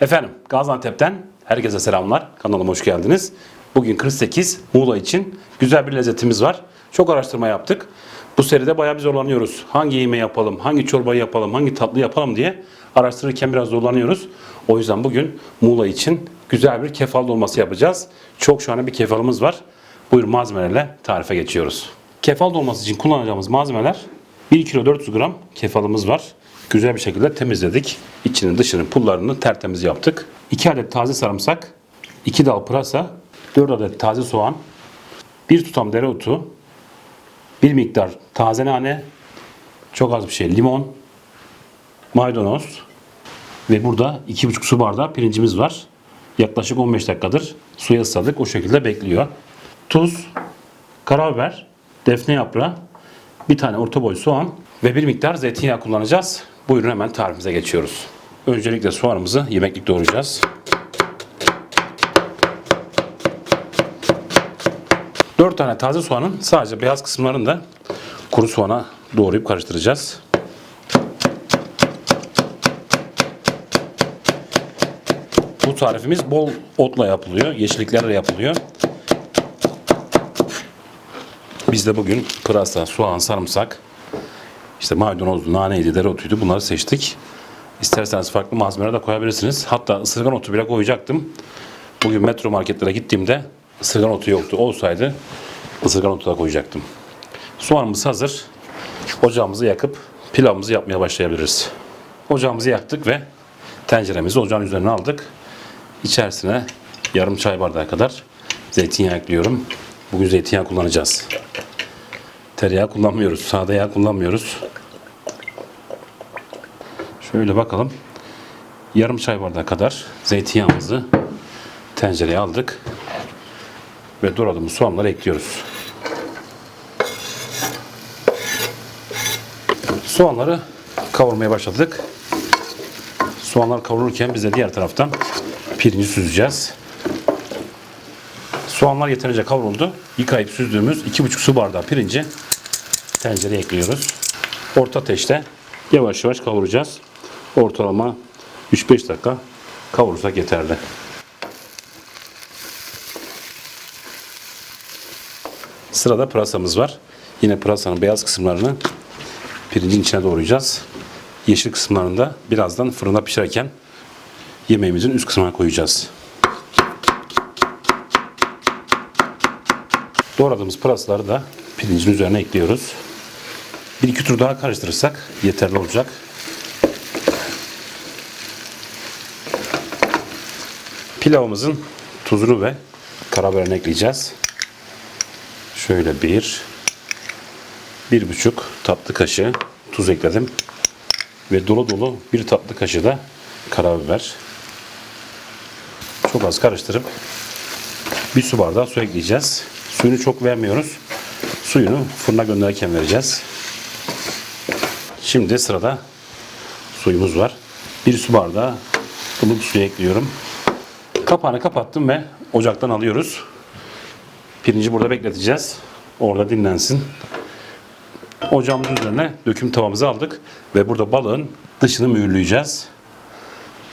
Efendim Gaziantep'ten herkese selamlar. Kanalıma hoş geldiniz. Bugün 48 Muğla için güzel bir lezzetimiz var. Çok araştırma yaptık. Bu seride bayağı bir zorlanıyoruz. Hangi yemeği yapalım, hangi çorbayı yapalım, hangi tatlı yapalım diye araştırırken biraz zorlanıyoruz. O yüzden bugün Muğla için güzel bir kefal dolması yapacağız. Çok şahane bir kefalımız var. Buyur malzemelerle tarife geçiyoruz. Kefal dolması için kullanacağımız malzemeler 1 kilo 400 gram kefalımız var. Güzel bir şekilde temizledik. İçinin dışının pullarını tertemiz yaptık. 2 adet taze sarımsak, 2 dal pırasa, 4 adet taze soğan, 1 tutam dereotu, 1 miktar taze nane, çok az bir şey limon, maydanoz ve burada 2,5 su bardağı pirincimiz var. Yaklaşık 15 dakikadır suya ısladık. O şekilde bekliyor. Tuz, karabiber, defne yaprağı, bir tane orta boy soğan ve bir miktar zeytinyağı kullanacağız. Buyurun hemen tarifimize geçiyoruz. Öncelikle soğanımızı yemeklik doğrayacağız. 4 tane taze soğanın sadece beyaz kısımlarını da kuru soğana doğrayıp karıştıracağız. Bu tarifimiz bol otla yapılıyor, yeşilliklerle yapılıyor. Biz de bugün pırasa, soğan, sarımsak, işte maydanozlu, naneydi, dereotuydu bunları seçtik. İsterseniz farklı malzemeler de koyabilirsiniz. Hatta ısırgan otu bile koyacaktım. Bugün metro marketlere gittiğimde ısırgan otu yoktu. Olsaydı ısırgan otu da koyacaktım. Soğanımız hazır. Ocağımızı yakıp pilavımızı yapmaya başlayabiliriz. Ocağımızı yaktık ve tenceremizi ocağın üzerine aldık. İçerisine yarım çay bardağı kadar zeytinyağı ekliyorum. Bugün zeytinyağı kullanacağız. Tereyağı kullanmıyoruz. Sade yağ kullanmıyoruz. Şöyle bakalım. Yarım çay bardağı kadar zeytinyağımızı tencereye aldık. Ve doğradığımız soğanları ekliyoruz. Soğanları kavurmaya başladık. Soğanlar kavrulurken biz de diğer taraftan pirinci süzeceğiz. Soğanlar yeterince kavruldu. Yıkayıp süzdüğümüz 2,5 su bardağı pirinci tencereye ekliyoruz. Orta ateşte yavaş yavaş kavuracağız. Ortalama 3-5 dakika kavurursak yeterli. Sırada pırasamız var. Yine pırasanın beyaz kısımlarını pirincin içine doğrayacağız. Yeşil kısımlarını da birazdan fırına pişerken yemeğimizin üst kısmına koyacağız. Doğradığımız pırasaları da pirincin üzerine ekliyoruz. Bir iki tur daha karıştırırsak yeterli olacak. Pilavımızın tuzunu ve karabiberini ekleyeceğiz. Şöyle bir, bir buçuk tatlı kaşığı tuz ekledim. Ve dolu dolu bir tatlı kaşığı da karabiber. Çok az karıştırıp bir su bardağı su ekleyeceğiz. Suyunu çok vermiyoruz. Suyunu fırına gönderirken vereceğiz. Şimdi sırada suyumuz var. Bir su bardağı ılık suyu ekliyorum. Kapağını kapattım ve ocaktan alıyoruz. Pirinci burada bekleteceğiz. Orada dinlensin. Ocağımızın üzerine döküm tavamızı aldık ve burada balığın dışını mühürleyeceğiz.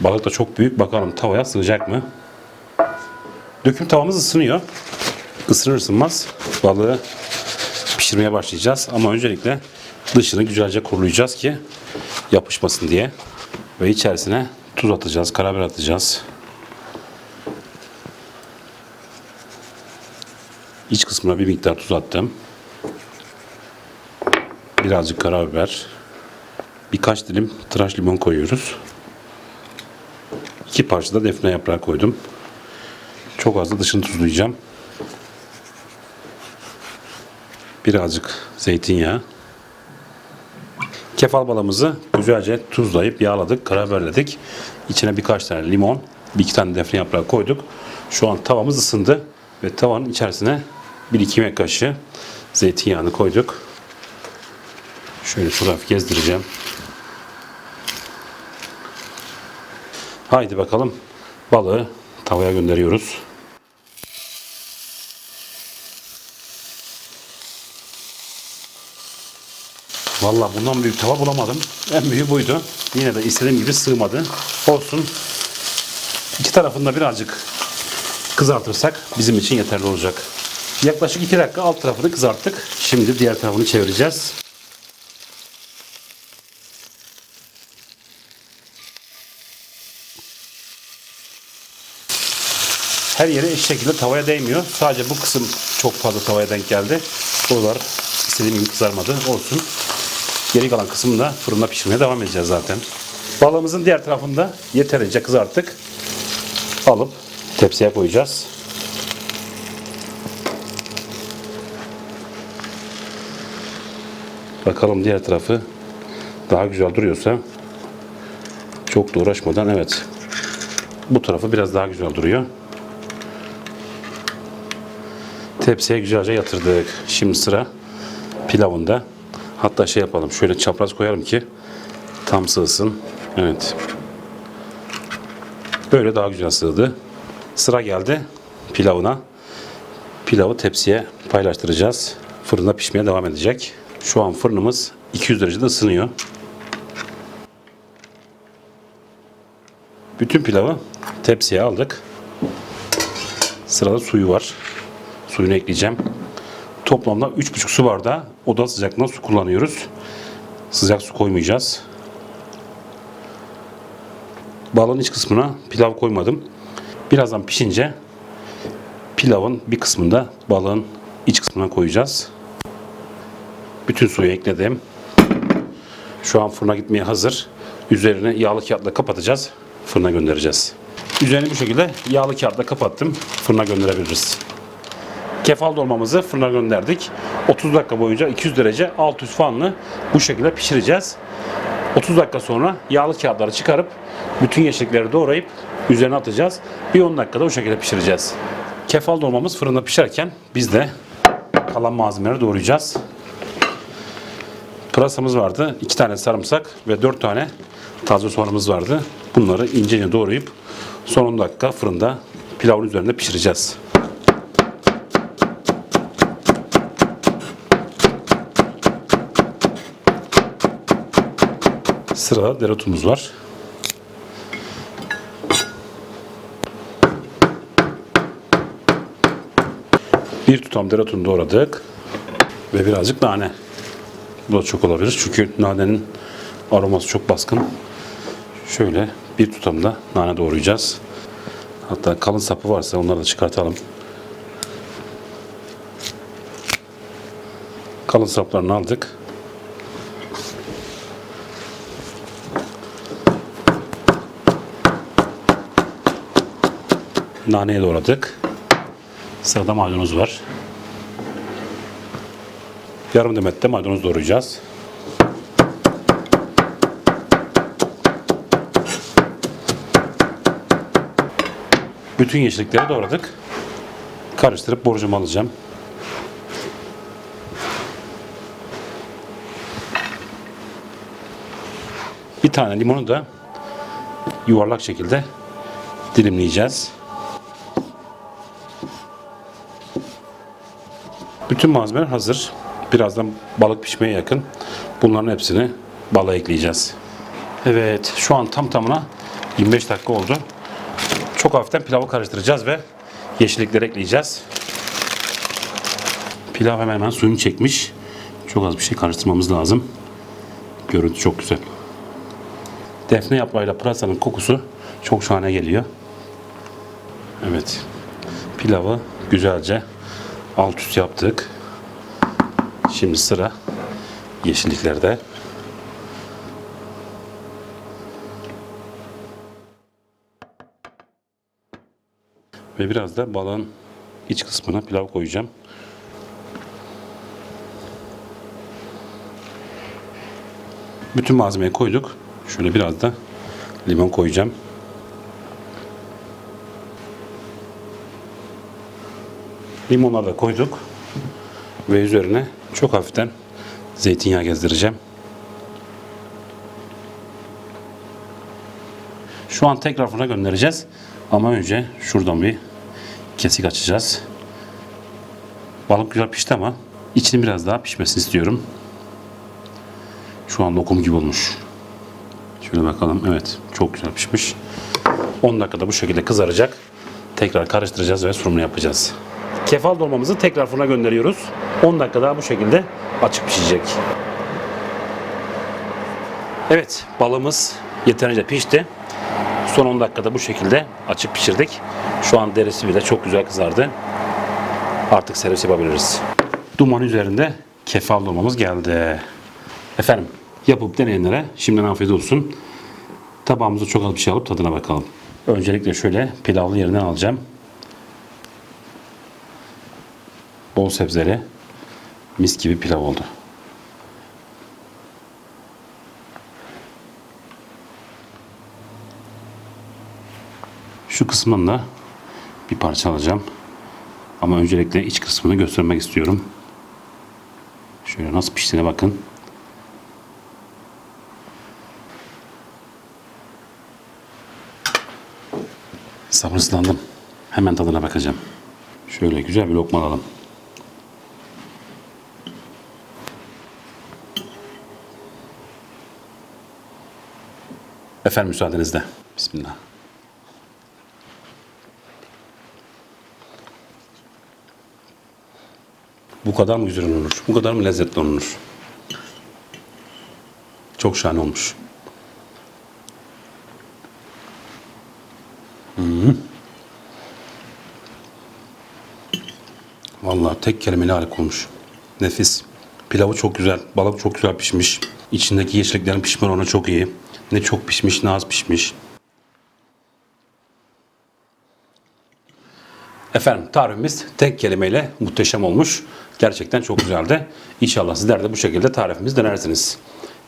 Balık da çok büyük. Bakalım tavaya sığacak mı? Döküm tavamız ısınıyor. Isınır ısınmaz balığı pişirmeye başlayacağız. Ama öncelikle dışını güzelce kurulayacağız ki yapışmasın diye. Ve içerisine tuz atacağız, karabiber atacağız. İç kısmına bir miktar tuz attım. Birazcık karabiber. Birkaç dilim tıraş limon koyuyoruz. İki parça da defne yaprağı koydum. Çok az da dışını tuzlayacağım. Birazcık zeytinyağı. Kefal balığımızı güzelce tuzlayıp yağladık, karabiberledik. İçine birkaç tane limon, bir iki tane defne yaprağı koyduk. Şu an tavamız ısındı ve tavanın içerisine bir iki yemek kaşığı zeytinyağını koyduk. Şöyle hafif gezdireceğim. Haydi bakalım balığı tavaya gönderiyoruz. Vallahi bundan büyük tava bulamadım. En büyüğü buydu. Yine de istediğim gibi sığmadı. Olsun. İki tarafında birazcık kızartırsak bizim için yeterli olacak. Yaklaşık 2 dakika alt tarafını kızarttık. Şimdi diğer tarafını çevireceğiz. Her yere eşit şekilde tavaya değmiyor. Sadece bu kısım çok fazla tavaya denk geldi. Buralar istediğim gibi kızarmadı. Olsun. Geri kalan kısmını da fırında pişirmeye devam edeceğiz zaten. Balığımızın diğer tarafını da yeterince kızarttık. Alıp tepsiye koyacağız. Bakalım diğer tarafı daha güzel duruyorsa çok da uğraşmadan evet bu tarafı biraz daha güzel duruyor. Tepsiye güzelce yatırdık. Şimdi sıra pilavında. Hatta şey yapalım. Şöyle çapraz koyarım ki tam sığsın. Evet. Böyle daha güzel sığdı. Sıra geldi pilavına. Pilavı tepsiye paylaştıracağız. Fırında pişmeye devam edecek. Şu an fırınımız 200 derecede ısınıyor. Bütün pilavı tepsiye aldık. Sırada suyu var. Suyunu ekleyeceğim. Toplamda 3,5 su bardağı oda sıcaklığında su kullanıyoruz. Sıcak su koymayacağız. Balığın iç kısmına pilav koymadım. Birazdan pişince pilavın bir kısmında balığın iç kısmına koyacağız. Bütün suyu ekledim. Şu an fırına gitmeye hazır. Üzerine yağlı kağıtla kapatacağız. Fırına göndereceğiz. Üzerini bu şekilde yağlı kağıtla kapattım. Fırına gönderebiliriz. Kefal dolmamızı fırına gönderdik. 30 dakika boyunca 200 derece alt üst fanlı bu şekilde pişireceğiz. 30 dakika sonra yağlı kağıtları çıkarıp bütün yeşillikleri doğrayıp üzerine atacağız. Bir 10 dakikada o şekilde pişireceğiz. Kefal dolmamız fırında pişerken biz de kalan malzemeleri doğrayacağız. Pırasamız vardı. 2 tane sarımsak ve 4 tane taze soğanımız vardı. Bunları ince ince doğrayıp son 10 dakika fırında pilavın üzerinde pişireceğiz. Sırada dereotumuz var. Bir tutam dereotunu doğradık. Ve birazcık nane. Bu da çok olabilir çünkü nanenin aroması çok baskın. Şöyle bir tutam da nane doğrayacağız. Hatta kalın sapı varsa onları da çıkartalım. Kalın saplarını aldık. Naneyi doğradık. Sırada maydanoz var. Yarım demet de maydanoz doğrayacağız. Bütün yeşillikleri doğradık. Karıştırıp borcama alacağım. Bir tane limonu da yuvarlak şekilde dilimleyeceğiz. Bütün malzemeler hazır. Birazdan balık pişmeye yakın. Bunların hepsini balığa ekleyeceğiz. Evet, şu an tam tamına 25 dakika oldu. Çok hafiften pilavı karıştıracağız ve yeşillikleri ekleyeceğiz. Pilav hemen hemen suyunu çekmiş. Çok az bir şey karıştırmamız lazım. Görüntü çok güzel. Defne yaprağıyla pırasanın kokusu çok şahane geliyor. Evet. Pilavı güzelce alt üst yaptık. Şimdi sıra yeşilliklerde. Ve biraz da balığın iç kısmına pilav koyacağım. Bütün malzemeyi koyduk. Şöyle biraz da limon koyacağım. Limonları da koyduk. Ve üzerine çok hafiften zeytinyağı gezdireceğim. Şu an tekrar fırına göndereceğiz. Ama önce şuradan bir kesik açacağız. Balık güzel pişti ama içini biraz daha pişmesini istiyorum. Şu an lokum gibi olmuş. Şöyle bakalım. Evet. Çok güzel pişmiş. 10 dakikada bu şekilde kızaracak. Tekrar karıştıracağız ve sunumunu yapacağız. Kefal dolmamızı tekrar fırına gönderiyoruz. 10 dakika daha bu şekilde açık pişecek. Evet, balımız yeterince pişti. Son 10 dakikada bu şekilde açık pişirdik. Şu an derisi bile çok güzel kızardı. Artık servis yapabiliriz. Duman üzerinde kefal dolmamız geldi. Efendim, yapıp deneyenlere şimdiden afiyet olsun. Tabağımıza çok az bir şey alıp tadına bakalım. Öncelikle şöyle pilavlı yerinden alacağım. Bol sebzeli mis gibi pilav oldu. Şu kısmından da bir parça alacağım. Ama öncelikle iç kısmını göstermek istiyorum. Şöyle nasıl piştiğine bakın. Sabırsızlandım. Hemen tadına bakacağım. Şöyle güzel bir lokma alalım. Efendim müsaadenizle. Bismillah. Bu kadar mı güzel olunur? Bu kadar mı lezzetli olunur? Çok şahane olmuş. Vallahi tek kelimeyle harika olmuş. Nefis. Pilavı çok güzel. Balık çok güzel pişmiş. İçindeki yeşilliklerin pişme oranı çok iyi. Ne çok pişmiş ne az pişmiş. Efendim tarifimiz tek kelimeyle muhteşem olmuş. Gerçekten çok güzeldi. İnşallah sizler de bu şekilde tarifimizi denersiniz.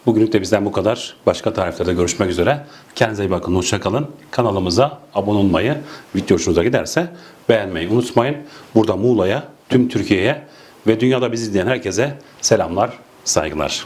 Bugünlük de bizden bu kadar. Başka tariflerde görüşmek üzere. Kendinize iyi bakın. Hoşça kalın. Kanalımıza abone olmayı, video hoşunuza giderse beğenmeyi unutmayın. Burada Muğla'ya, tüm Türkiye'ye ve dünyada bizi izleyen herkese selamlar, saygılar.